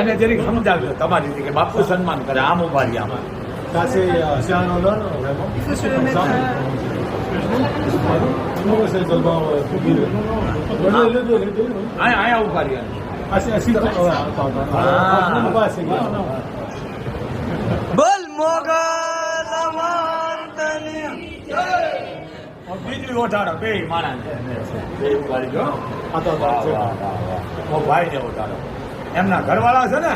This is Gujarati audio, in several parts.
એને જરીક સમજાવજો તમારી રીતે કે બાપુ સન્માન કરે આમ ઊભા રહ્યા આમાં euh, euh, Ah. અહીંયા અહીંયા ઊભા રહ્યા. Ah. Ah. બોલ મોગલ બીજું ઓઢાડો બે માણસ ભાઈ ને ઓઢાડો એમના ઘરવાળા છે ને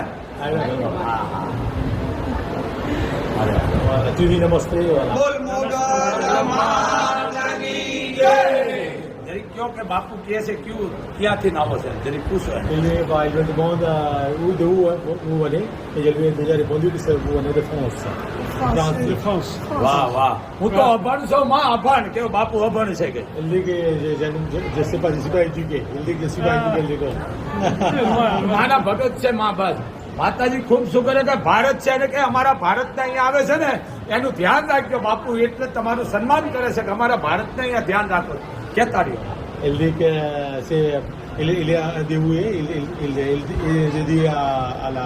Ah, namaste, voilà. બોલ મોગલ કયો કે બાપુ કહે છે ક્યું ક્યાંથી આવો છે જરીક પૂછો એને. Euh, où, de où, où vous venez. Et je lui ai déjà répondu que c'est- vous venez de France. France. De France. વાહ વાહ હું તો અભણ છું માં અભણ કેવું બાપુ અભણ છે કે Il dit que je, je, je, je sais pas, je suis pas éduqué. Il dit que je suis pas éduqué, le gars. માના ભગત છે મા બસ માતાજી ખૂબ શું કરે કે ભારત છે ને કે અમારા ભારતને અહીંયા આવે છે ને એનું ધ્યાન રાખજો બાપુ એટલે તમારું સન્માન કરે છે કે અમારા ભારતને અહીંયા ધ્યાન રાખો કેતા રહ્યો Il dit que c'est. Il, est- il est dévoué, il, il, il, il, il dit à, à la,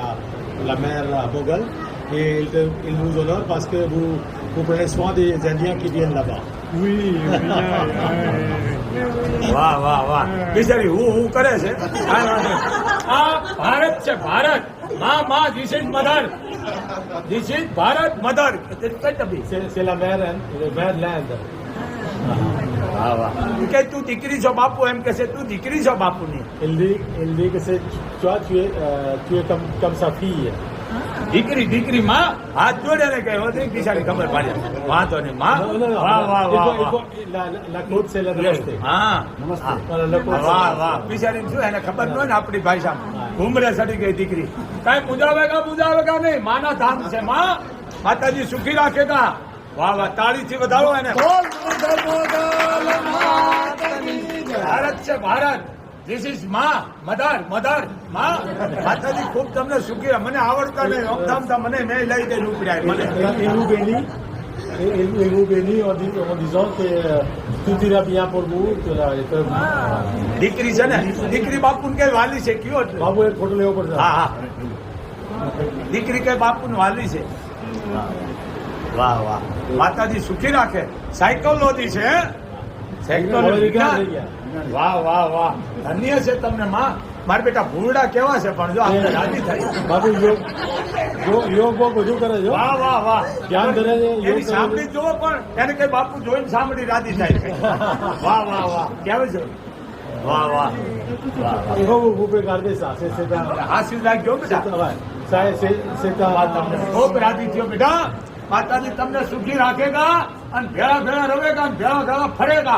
la mère Bogal, et il, te- il nous honore parce que vous, vous prenez soin des Indiens qui viennent là-bas. વાહ વાહ વાહ બિચારી હું હું કરે છે આ આ ભારત છે ભારત મા મા this is mother this is Bharat mother કઈ C'est c'est la mère, hein, la mère de l'Inde. વાહ વાહ કે તું દીકરી છો બાપુ એમ કે છે તું દીકરી છો બાપુની tu es comme, comme sa fille. દીકરી દીકરી માં હાથ જોડે ને કઈ હોતી બિચારી ખબર પાડે. વાંધો નહીં માં. વાહ વાહ વાહ વાહ. વાહ વાહ. બિચારી શું એને ખબર ન હોય ને આપણી ભાષામાં ઉમરે સડી ગઈ દીકરી. કઈ મુજરાવે કા નહીં? માના ધામ છે માં. માતાજી સુખી રાખે કા? વાહ વાહ. તાળીથી વધારો એને. ભારત છે ભારત ધીસ ઇઝમાં મધર મધરમાં. માતાજી ખૂબ તમને સુખી મને આવડતા નહીં. અમથામ થા મને નહીં લઈ દે ઉપડ્યા મને Et il nous et il, il bénit en, en disant que tout ira bien pour vous. Que, là, et દીકરી છે ને? દીકરી બાપુ ને વાલી છે? કયો બાપુ એ એક ફોટો લેવો પડશે. હા હા. દીકરી કે બાપુ વાલી છે? વાહ વાહ. માતાજી સુખી રાખે. સાયકોલોજી છે વાહ વાહ વાહ. ધન્ય છે તમને માં. મારા બેટા ભૂરડા કેવા છે પણ જો આપણે રાજી થાય. બાબુ યોગ બધું કરે છે વાહ વાહ વાહ. ધ્યાન કરે છે, એની સાંભળી જુઓ પણ એને કઈ બાપુ જોઈને સાંભળી રાજી થાય છે. વાહ વાહ વાહ. કેવું છે? વાહ વાહ. વાહ ça. C'est c'est un, હાસ્ય રાખજો બેટા. un, તમને ખૂબ રાજી થયો બેટા. માતાજી તમને સુખી રાખેગા અને ભેળા ભેળા રવેગા અને ભેળા ભેળા ફરેગા.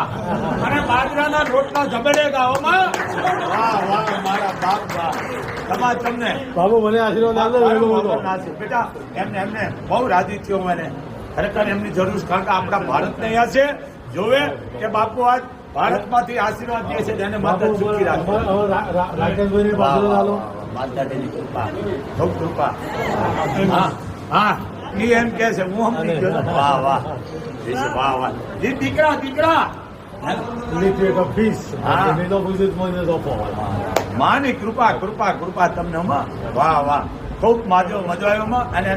અને બાજરાના રોટલા જબડેગા ઓમાં વાહ વાહ મારા બાપ વાહ. તમાર તમને બાબુ મને આશીર્વાદ આપજો બેટા એમને એમને બહુ રાજી થયો મને ખરેખર એમની જરૂર. કારણ કે આપણા ભારતને અહીંયા છે. જોવે કે બાપુ આજ ભારતમાંથી આશીર્વાદ દે છે તેને માતા સુખી રાખે. અમારા- અમારા રા- રા- રાકેશભાઈને વાહ, આશીર્વાદ વાહ, આલો. વાહ, માતાજીની કૃપા. ખૂબ કૃપા. હા હા. ઈ એમ કે છે હું સમજી ગયો. વાહ વાહ. વાહ વાહ. ઈ દીકરા દીકરા. માની કૃપા કૃપા કૃપા તમને વાહ વાહ. ખૂબ માજો મજો આવ્યો અને